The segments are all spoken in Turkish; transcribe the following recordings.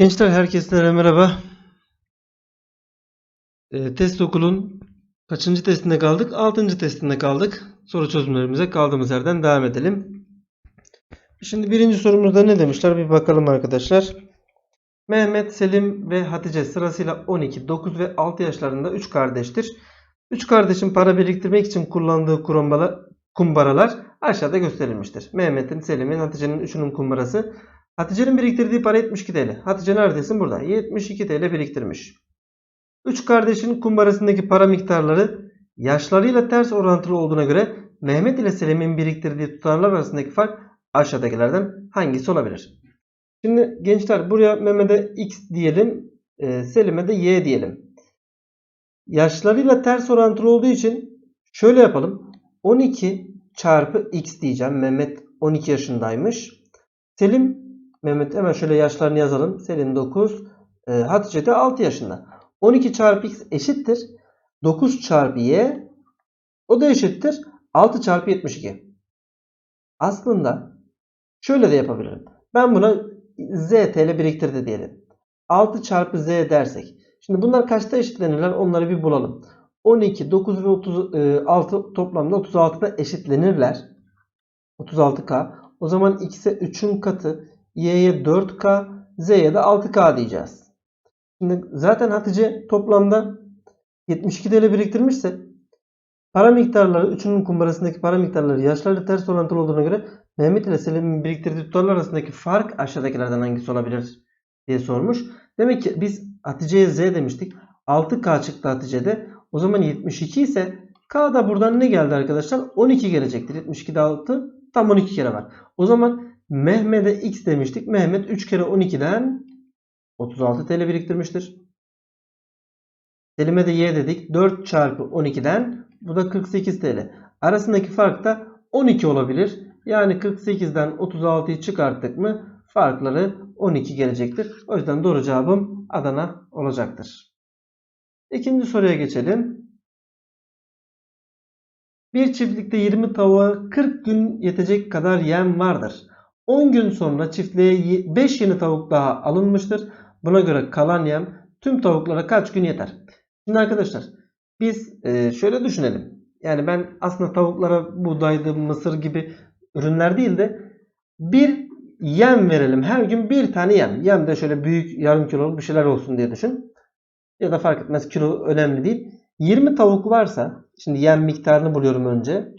Gençler herkese merhaba. Ee, test okulun kaçıncı testinde kaldık? Altıncı testinde kaldık. Soru çözümlerimize kaldığımız yerden devam edelim. Şimdi birinci sorumuzda ne demişler? Bir bakalım arkadaşlar. Mehmet, Selim ve Hatice sırasıyla 12, 9 ve 6 yaşlarında 3 kardeştir. 3 kardeşin para biriktirmek için kullandığı kumbara, kumbaralar aşağıda gösterilmiştir. Mehmet'in, Selim'in, Hatice'nin üçünün kumbarası. Hatice'nin biriktirdiği para 72 TL. Hatice neredesin? Burada. 72 TL biriktirmiş. 3 kardeşin kumbarasındaki para miktarları yaşlarıyla ters orantılı olduğuna göre Mehmet ile Selim'in biriktirdiği tutarlar arasındaki fark aşağıdakilerden hangisi olabilir? Şimdi gençler buraya Mehmet'e X diyelim. e, Selim'e de Y diyelim. Yaşlarıyla ters orantılı olduğu için şöyle yapalım. 12 çarpı X diyeceğim. Mehmet 12 yaşındaymış. Selim Mehmet hemen şöyle yaşlarını yazalım. Selim 9. E, Hatice de 6 yaşında. 12 çarpı x eşittir. 9 çarpı y. O da eşittir. 6 çarpı 72. Aslında şöyle de yapabilirim. Ben buna z TL biriktirdi diyelim. 6 çarpı z dersek. Şimdi bunlar kaçta eşitlenirler onları bir bulalım. 12, 9 ve 36 toplamda 36'da eşitlenirler. 36k. O zaman x'e 3'ün katı, y'ye 4k, z'ye de 6k diyeceğiz. Şimdi zaten Hatice toplamda 72 TL biriktirmişse para miktarları, üçünün kumbarasındaki para miktarları yaşlarla ters orantılı olduğuna göre Mehmet ile Selim'in biriktirdiği tutarlar arasındaki fark aşağıdakilerden hangisi olabilir diye sormuş. Demek ki biz Hatice'ye Z demiştik. 6K çıktı Hatice'de. O zaman 72 ise K da buradan ne geldi arkadaşlar? 12 gelecektir. 72'de 6 tam 12 kere var. O zaman Mehmet'e X demiştik. Mehmet 3 kere 12'den 36 TL biriktirmiştir. Selim'e de Y dedik. 4 çarpı 12'den bu da 48 TL. Arasındaki fark da 12 olabilir. Yani 48'den 36'yı çıkarttık mı farkları 12 gelecektir. O yüzden doğru cevabım Adana olacaktır. İkinci soruya geçelim. Bir çiftlikte 20 tavuğa 40 gün yetecek kadar yem vardır. 10 gün sonra çiftliğe 5 yeni tavuk daha alınmıştır. Buna göre kalan yem tüm tavuklara kaç gün yeter? Şimdi arkadaşlar biz e, şöyle düşünelim. Yani ben aslında tavuklara buğdaydı, mısır gibi ürünler değil de bir yem verelim. Her gün bir tane yem. Yem de şöyle büyük yarım kiloluk bir şeyler olsun diye düşün. Ya da fark etmez kilo önemli değil. 20 tavuk varsa şimdi yem miktarını buluyorum önce.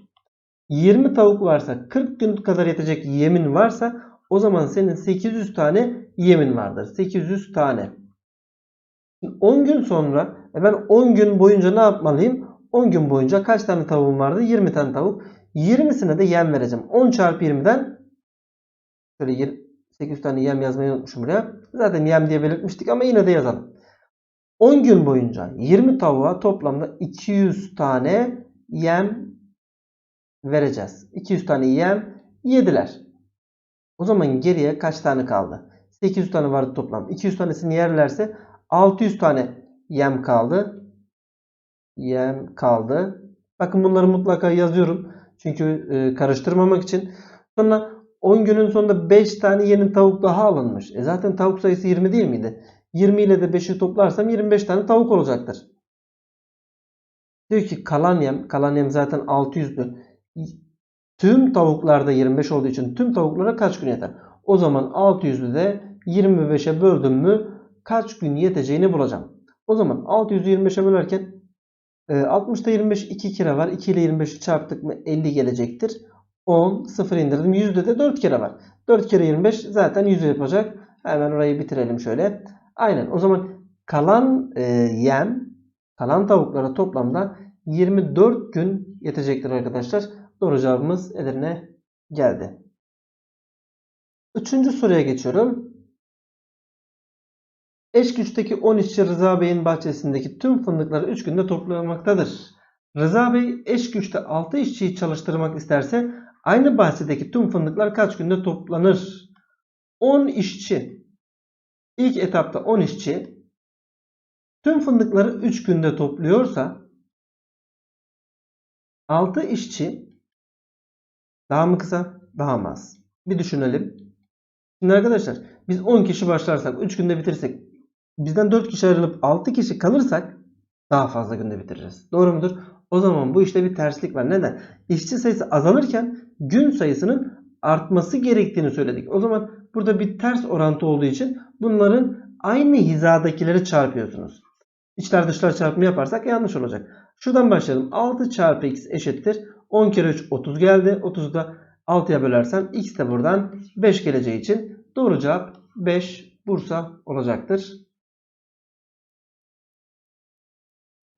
20 tavuk varsa 40 gün kadar yetecek yemin varsa o zaman senin 800 tane yemin vardır. 800 tane. 10 gün sonra e ben 10 gün boyunca ne yapmalıyım? 10 gün boyunca kaç tane tavuğum vardı? 20 tane tavuk. 20'sine de yem vereceğim. 10 çarpı 20'den şöyle 800 tane yem yazmayı unutmuşum buraya. Zaten yem diye belirtmiştik ama yine de yazalım. 10 gün boyunca 20 tavuğa toplamda 200 tane yem vereceğiz. 200 tane yem yediler. O zaman geriye kaç tane kaldı? 800 tane vardı toplam. 200 tanesini yerlerse 600 tane yem kaldı. Yem kaldı. Bakın bunları mutlaka yazıyorum. Çünkü e, karıştırmamak için. Sonra 10 günün sonunda 5 tane yeni tavuk daha alınmış. E zaten tavuk sayısı 20 değil miydi? 20 ile de 5'i toplarsam 25 tane tavuk olacaktır. Diyor ki kalan yem, kalan yem zaten 600'dü. Tüm tavuklarda 25 olduğu için tüm tavuklara kaç gün yeter? O zaman 600'ü de 25'e böldüm mü kaç gün yeteceğini bulacağım. O zaman 600'ü 25'e bölerken 60'da 25 2 kere var. 2 ile 25'i çarptık mı 50 gelecektir. 10 0 indirdim. Yüzde de 4 kere var. 4 kere 25 zaten 100 yapacak. Hemen orayı bitirelim şöyle. Aynen o zaman kalan e, yem kalan tavuklara toplamda 24 gün yetecektir arkadaşlar. Doğru cevabımız Edirne geldi. Üçüncü soruya geçiyorum. Eş güçteki 10 işçi Rıza Bey'in bahçesindeki tüm fındıkları 3 günde toplamaktadır. Rıza Bey eş güçte 6 işçiyi çalıştırmak isterse aynı bahçedeki tüm fındıklar kaç günde toplanır? 10 işçi. İlk etapta 10 işçi tüm fındıkları 3 günde topluyorsa 6 işçi daha mı kısa daha mı az? Bir düşünelim. Şimdi arkadaşlar Biz 10 kişi başlarsak 3 günde bitirirsek bizden 4 kişi ayrılıp 6 kişi kalırsak daha fazla günde bitiririz. Doğru mudur? O zaman bu işte bir terslik var. Neden? İşçi sayısı azalırken gün sayısının artması gerektiğini söyledik. O zaman burada bir ters orantı olduğu için bunların aynı hizadakileri çarpıyorsunuz. İçler dışlar çarpımı yaparsak yanlış olacak. Şuradan başlayalım. 6 çarpı x eşittir. 10 kere 3 30 geldi. 30'u da 6'ya bölersem x de buradan 5 geleceği için doğru cevap 5 Bursa olacaktır.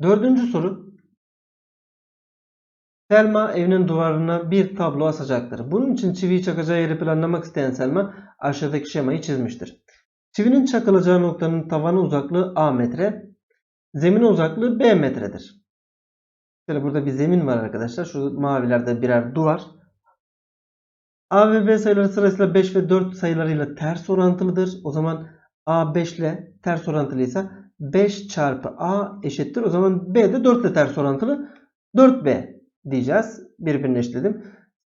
Dördüncü soru. Selma evinin duvarına bir tablo asacaktır. Bunun için çiviyi çakacağı yeri planlamak isteyen Selma aşağıdaki şemayı çizmiştir. Çivinin çakılacağı noktanın tavanı uzaklığı A metre, zemine uzaklığı B metredir. Şöyle burada bir zemin var arkadaşlar. Şu mavilerde birer duvar. A ve B sayıları sırasıyla 5 ve 4 sayılarıyla ters orantılıdır. O zaman A 5 ile ters orantılıysa 5 çarpı A eşittir. O zaman B de 4 ile ters orantılı. 4B diyeceğiz. Birbirine eşitledim.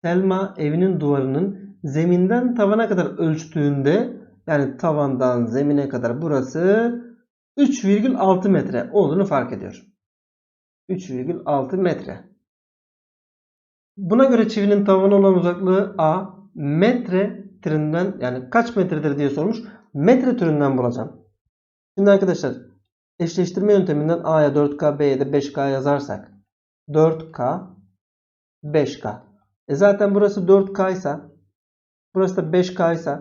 Selma evinin duvarının zeminden tavana kadar ölçtüğünde yani tavandan zemine kadar burası 3,6 metre olduğunu fark ediyor. 3,6 metre. Buna göre çivinin tavana olan uzaklığı A metre türünden yani kaç metredir diye sormuş. Metre türünden bulacağım. Şimdi arkadaşlar eşleştirme yönteminden A'ya 4K B'ye de 5K yazarsak 4K 5K. E zaten burası 4K ise burası da 5K ise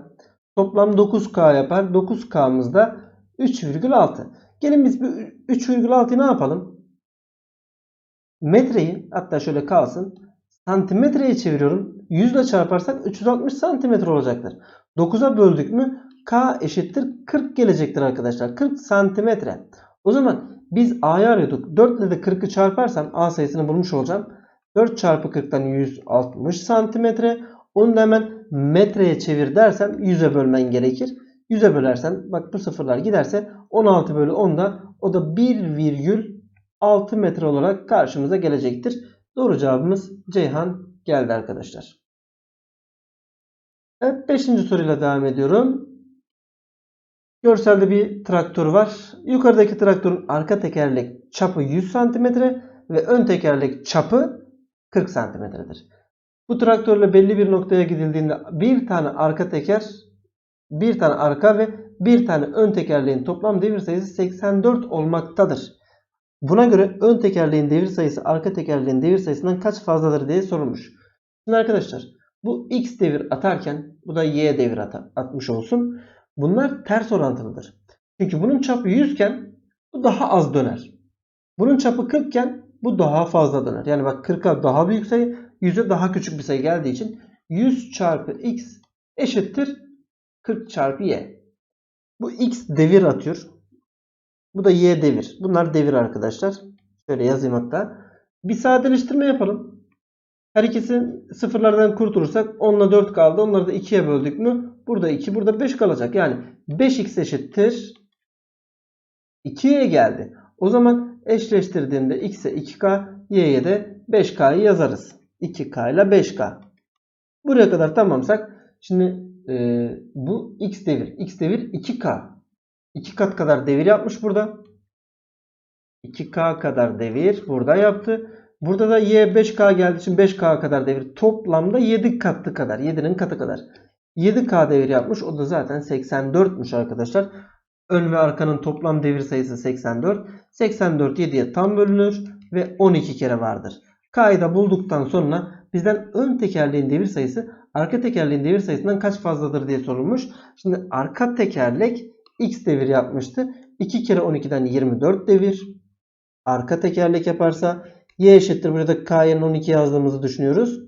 toplam 9K yapar. 9K'mız da 3,6. Gelin biz bu 3,6'yı ne yapalım? Metreyi hatta şöyle kalsın. Santimetreye çeviriyorum. 100 ile çarparsak 360 santimetre olacaktır. 9'a böldük mü K eşittir 40 gelecektir arkadaşlar. 40 santimetre. O zaman biz A'yı arıyorduk. 4 ile de 40'ı çarparsam A sayısını bulmuş olacağım. 4 çarpı 40'tan 160 santimetre. Onu da hemen metreye çevir dersem 100'e bölmen gerekir. 100'e bölersen bak bu sıfırlar giderse 16 bölü 10'da o da 1,6 metre olarak karşımıza gelecektir. Doğru cevabımız Ceyhan geldi arkadaşlar. Evet 5. soruyla devam ediyorum. Görselde bir traktör var. Yukarıdaki traktörün arka tekerlek çapı 100 cm ve ön tekerlek çapı 40 cm'dir. Bu traktörle belli bir noktaya gidildiğinde bir tane arka teker, bir tane arka ve bir tane ön tekerleğin toplam devir sayısı 84 olmaktadır. Buna göre ön tekerleğin devir sayısı arka tekerleğin devir sayısından kaç fazladır diye sorulmuş. Şimdi arkadaşlar bu x devir atarken bu da y devir atmış olsun. Bunlar ters orantılıdır. Çünkü bunun çapı 100 iken bu daha az döner. Bunun çapı 40 iken bu daha fazla döner. Yani bak 40'a daha büyük sayı 100'e daha küçük bir sayı geldiği için 100 çarpı x eşittir 40 çarpı y. Bu x devir atıyor. Bu da y devir. Bunlar devir arkadaşlar. Şöyle yazayım hatta. Bir sadeleştirme yapalım. Her ikisi sıfırlardan kurtulursak 10 ile 4 kaldı. Onları da 2'ye böldük mü? Burada 2, burada 5 kalacak. Yani 5x eşittir 2'ye geldi. O zaman eşleştirdiğimde x'e 2k, y'ye de 5k'yı yazarız. 2k ile 5k. Buraya kadar tamamsak şimdi e, bu x devir. x devir 2k. 2 kat kadar devir yapmış burada. 2k kadar devir burada yaptı. Burada da y 5k geldiği için 5k kadar devir. Toplamda 7 katı kadar. 7'nin katı kadar. 7k devir yapmış. O da zaten 84'müş arkadaşlar. Ön ve arkanın toplam devir sayısı 84. 84 7'ye tam bölünür ve 12 kere vardır. K'yı da bulduktan sonra bizden ön tekerleğin devir sayısı arka tekerleğin devir sayısından kaç fazladır diye sorulmuş. Şimdi arka tekerlek x devir yapmıştı. 2 kere 12'den 24 devir. Arka tekerlek yaparsa y eşittir. Burada k yerine 12 yazdığımızı düşünüyoruz.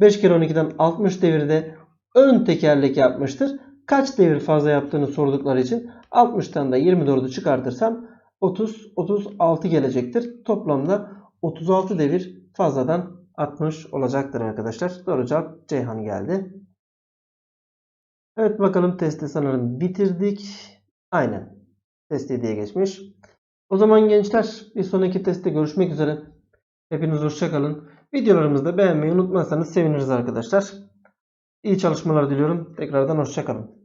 5 kere 12'den 60 devirde ön tekerlek yapmıştır. Kaç devir fazla yaptığını sordukları için 60'tan da 24'ü çıkartırsam 30 36 gelecektir. Toplamda 36 devir fazladan atmış olacaktır arkadaşlar. Doğru cevap Ceyhan geldi. Evet bakalım testi sanırım bitirdik. Aynen. Testi diye geçmiş. O zaman gençler bir sonraki testte görüşmek üzere. Hepiniz hoşçakalın. Videolarımızı da beğenmeyi unutmazsanız seviniriz arkadaşlar. İyi çalışmalar diliyorum. Tekrardan hoşçakalın.